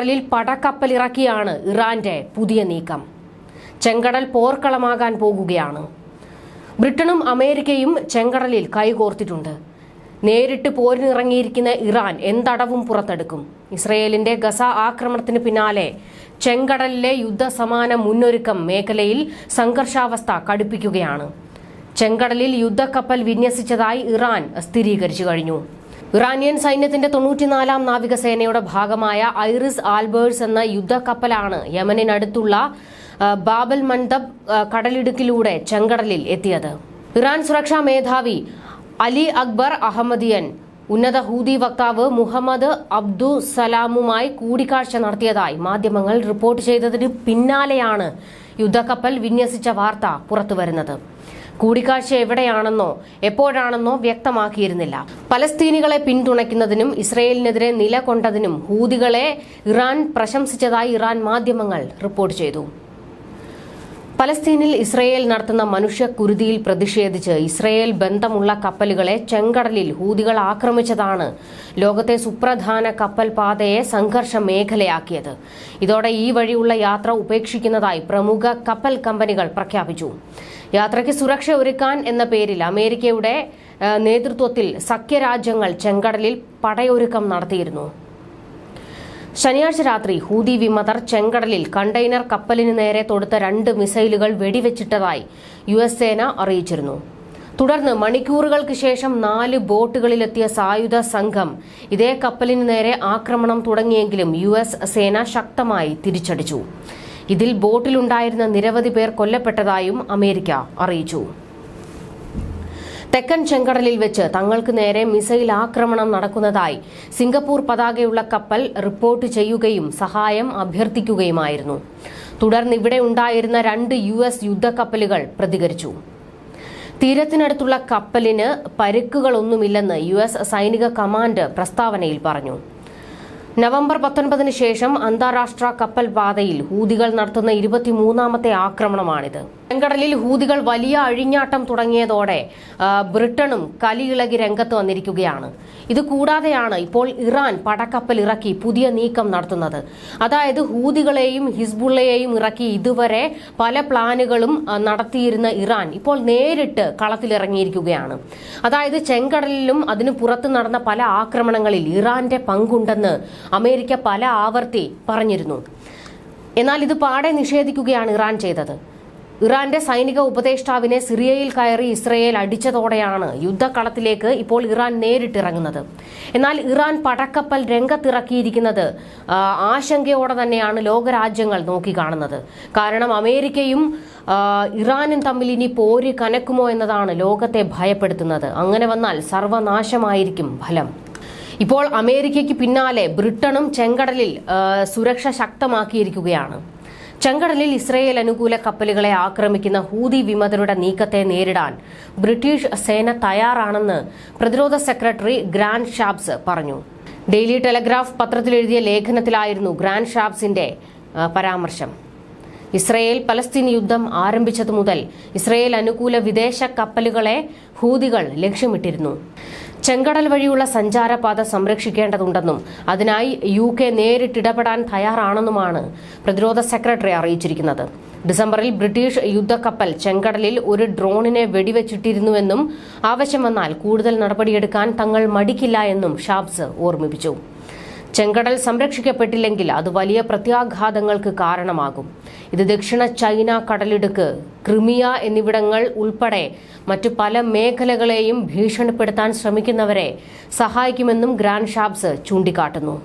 കടലിൽ പടക്കപ്പലിറക്കിയാണ് ഇറാന്റെ പുതിയ നീക്കം. ചെങ്കടൽ പോർക്കളമാകാൻ പോകുകയാണ്. ബ്രിട്ടനും അമേരിക്കയും ചെങ്കടലിൽ കൈകോർത്തിട്ടുണ്ട്. നേരിട്ട് പോരിനിറങ്ങിയിരിക്കുന്ന ഇറാൻ എന്തടവും പുറത്തെടുക്കും. ഇസ്രയേലിന്റെ ഗസ ആക്രമണത്തിന് പിന്നാലെ ചെങ്കടലിലെ യുദ്ധസമാന മുന്നൊരുക്കം മേഖലയിൽ സംഘർഷാവസ്ഥ കടുപ്പിക്കുകയാണ്. ചെങ്കടലിൽ യുദ്ധക്കപ്പൽ വിന്യസിച്ചതായി ഇറാൻ സ്ഥിരീകരിച്ചു കഴിഞ്ഞു. ഇറാനിയൻ സൈന്യത്തിന്റെ തൊണ്ണൂറ്റിനാലാം നാവികസേനയുടെ ഭാഗമായ ഐറിസ് ആൽബേഴ്സ് എന്ന യുദ്ധക്കപ്പലാണ് യമനിനടുത്തുള്ള ബാബൽ മണ്ഡബ് കടലിടുക്കിലൂടെ ചെങ്കടലിൽ എത്തിയത്. ഇറാൻ സുരക്ഷാ മേധാവി അലി അക്ബർ അഹമ്മദിയൻ ഉന്നത ഹൂതി വക്താവ് മുഹമ്മദ് അബ്ദു സലാമുമായി കൂടിക്കാഴ്ച നടത്തിയതായി മാധ്യമങ്ങൾ റിപ്പോർട്ട് ചെയ്തതിന് പിന്നാലെയാണ് യുദ്ധക്കപ്പൽ വിന്യസിച്ച വാർത്ത പുറത്തുവരുന്നത്. കൂടിക്കാഴ്ച എവിടെയാണെന്നോ എപ്പോഴാണെന്നോ വ്യക്തമാക്കിയിരുന്നില്ല. പലസ്തീനികളെ പിന്തുണയ്ക്കുന്നതിനും ഇസ്രയേലിനെതിരെ നിലകൊണ്ടതിനും ഹൂതികളെ ഇറാൻ പ്രശംസിച്ചതായി ഇറാൻ മാധ്യമങ്ങൾ റിപ്പോർട്ട് ചെയ്തു. പലസ്തീനിൽ ഇസ്രയേൽ നടത്തുന്ന മനുഷ്യക്കുരുതിയിൽ പ്രതിഷേധിച്ച് ഇസ്രയേൽ ബന്ധമുള്ള കപ്പലുകളെ ചെങ്കടലിൽ ഹൂതികൾ ആക്രമിച്ചതാണ് ലോകത്തെ സുപ്രധാന കപ്പൽ പാതയെ സംഘർഷ മേഖലയാക്കിയത്. ഇതോടെ ഈ വഴിയുള്ള യാത്ര ഉപേക്ഷിക്കുന്നതായി പ്രമുഖ കപ്പൽ കമ്പനികൾ പ്രഖ്യാപിച്ചു. യാത്രയ്ക്ക് സുരക്ഷ ഒരുക്കാൻ എന്ന പേരിൽ അമേരിക്കയുടെ നേതൃത്വത്തിൽ സഖ്യരാജ്യങ്ങൾ ചെങ്കടലിൽ പടയൊരുക്കം നടത്തിയിരുന്നു. ശനിയാഴ്ച രാത്രി ഹൂതി വിമതർ ചെങ്കടലിൽ കണ്ടെയ്നർ കപ്പലിന് നേരെ തൊടുത്ത രണ്ട് മിസൈലുകൾ വെടിവെച്ചിട്ടതായി യു എസ് സേന അറിയിച്ചിരുന്നു. തുടർന്ന് മണിക്കൂറുകൾക്ക് ശേഷം നാല് ബോട്ടുകളിലെത്തിയ സായുധ സംഘം ഇതേ കപ്പലിന് നേരെ ആക്രമണം തുടങ്ങിയെങ്കിലും യു എസ് സേന ശക്തമായി തിരിച്ചടിച്ചു. ഇതിൽ ബോട്ടിലുണ്ടായിരുന്ന നിരവധി പേർ കൊല്ലപ്പെട്ടതായും അമേരിക്ക അറിയിച്ചു. തെക്കൻ ചെങ്കടലിൽ വെച്ച് തങ്ങൾക്ക് നേരെ മിസൈൽ ആക്രമണം നടക്കുന്നതായി സിംഗപ്പൂർ പതാകയുള്ള കപ്പൽ റിപ്പോർട്ട് ചെയ്യുകയും സഹായം അഭ്യർത്ഥിക്കുകയുമായിരുന്നു. തുടർന്ന് ഇവിടെ ഉണ്ടായിരുന്ന രണ്ട് യു എസ് യുദ്ധക്കപ്പലുകൾ പ്രതികരിച്ചു. തീരത്തിനടുത്തുള്ള കപ്പലിന് പരുക്കുകളൊന്നുമില്ലെന്ന് യു എസ് സൈനിക കമാൻഡ് പ്രസ്താവനയിൽ പറഞ്ഞു. നവംബർ പത്തൊൻപതിന് ശേഷം അന്താരാഷ്ട്ര കപ്പൽ പാതയിൽ ഹൂതികൾ നടത്തുന്ന ഇരുപത്തിമൂന്നാമത്തെ ആക്രമണമാണിത്. ചെങ്കടലിൽ ഹൂതികൾ വലിയ അഴിഞ്ഞാട്ടം തുടങ്ങിയതോടെ ബ്രിട്ടനും കലിയിളകി രംഗത്ത് വന്നിരിക്കുകയാണ്. ഇത് കൂടാതെയാണ് ഇപ്പോൾ ഇറാൻ പടക്കപ്പൽ ഇറക്കി പുതിയ നീക്കം നടത്തുന്നത്. അതായത് ഹൂതികളെയും ഹിസ്ബുള്ളയെയും ഇറക്കി ഇതുവരെ പല പ്ലാനുകളും നടത്തിയിരുന്ന ഇറാൻ ഇപ്പോൾ നേരിട്ട് കളത്തിലിറങ്ങിയിരിക്കുകയാണ്. അതായത് ചെങ്കടലിലും അതിനു പുറത്ത് നടന്ന പല ആക്രമണങ്ങളിൽ ഇറാന്റെ പങ്കുണ്ടെന്ന് അമേരിക്ക പല ആവർത്തി പറഞ്ഞിരുന്നു. എന്നാൽ ഇത് പാടെ നിഷേധിക്കുകയാണ് ഇറാൻ ചെയ്തത്. ഇറാന്റെ സൈനിക ഉപദേഷ്ടാവിനെ സിറിയയിൽ കയറി ഇസ്രയേൽ അടിച്ചതോടെയാണ് യുദ്ധക്കളത്തിലേക്ക് ഇപ്പോൾ ഇറാൻ നേരിട്ടിറങ്ങുന്നത്. എന്നാൽ ഇറാൻ പടക്കപ്പൽ രംഗത്തിറക്കിയിരിക്കുന്നത് ആശങ്കയോടെ തന്നെയാണ് ലോകരാജ്യങ്ങൾ നോക്കിക്കാണുന്നത്. കാരണം അമേരിക്കയും ഇറാനും തമ്മിൽ ഇനി പോര് കനക്കുമോ എന്നതാണ് ലോകത്തെ ഭയപ്പെടുത്തുന്നത്. അങ്ങനെ വന്നാൽ സർവനാശമായിരിക്കും ഫലം. ഇപ്പോൾ അമേരിക്കയ്ക്ക് പിന്നാലെ ബ്രിട്ടനും ചെങ്കടലിൽ സുരക്ഷ ശക്തമാക്കിയിരിക്കുകയാണ്. ചെങ്കടലിൽ ഇസ്രയേൽ അനുകൂല കപ്പലുകളെ ആക്രമിക്കുന്ന ഹൂതി വിമതരുടെ നീക്കത്തെ നേരിടാൻ ബ്രിട്ടീഷ് സേന തയ്യാറാണെന്ന് പ്രതിരോധ സെക്രട്ടറി ഗ്രാൻഡ് ഷാബ്സ് പറഞ്ഞു. ഡെയിലി ടെലഗ്രാഫ് പത്രത്തിലെഴുതിയ ലേഖനത്തിലായിരുന്നു ഗ്രാൻഡ് ഷാബ്സിന്റെ പരാമർശം. ഇസ്രയേൽ പലസ്തീൻ യുദ്ധം ആരംഭിച്ചതു മുതൽ ഇസ്രയേൽ അനുകൂല വിദേശ കപ്പലുകളെ ഹൂതികൾ ലക്ഷ്യമിട്ടിരുന്നു. ചെങ്കടൽ വഴിയുള്ള സഞ്ചാരപാത സംരക്ഷിക്കേണ്ടതുണ്ടെന്നും അതിനായി യു കെ നേരിട്ടിടപെടാൻ തയ്യാറാണെന്നുമാണ് പ്രതിരോധ സെക്രട്ടറി അറിയിച്ചിരിക്കുന്നത്. ഡിസംബറിൽ ബ്രിട്ടീഷ് യുദ്ധക്കപ്പൽ ചെങ്കടലിൽ ഒരു ഡ്രോണിനെ വെടിവെച്ചിട്ടിരുന്നുവെന്നും ആവശ്യം വന്നാൽ കൂടുതൽ നടപടിയെടുക്കാൻ തങ്ങൾ മടിക്കില്ല എന്നും ഷാബ്സ് ഓർമ്മിപ്പിച്ചു. ചെങ്കടൽ സംരക്ഷിക്കപ്പെട്ടില്ലെങ്കിൽ അത് വലിയ പ്രത്യാഘാതങ്ങൾക്ക് കാരണമാകും. ഇത് ദക്ഷിണ ചൈന കടലിടുക്ക് ക്രിമിയ എന്നിവിടങ്ങൾ ഉൾപ്പെടെ മറ്റു പല മേഖലകളെയും ഭീഷണിപ്പെടുത്താൻ ശ്രമിക്കുന്നവരെ സഹായിക്കുമെന്നും ഗ്രാൻഡ് ഷാബ്സ് ചൂണ്ടിക്കാട്ടുന്നു.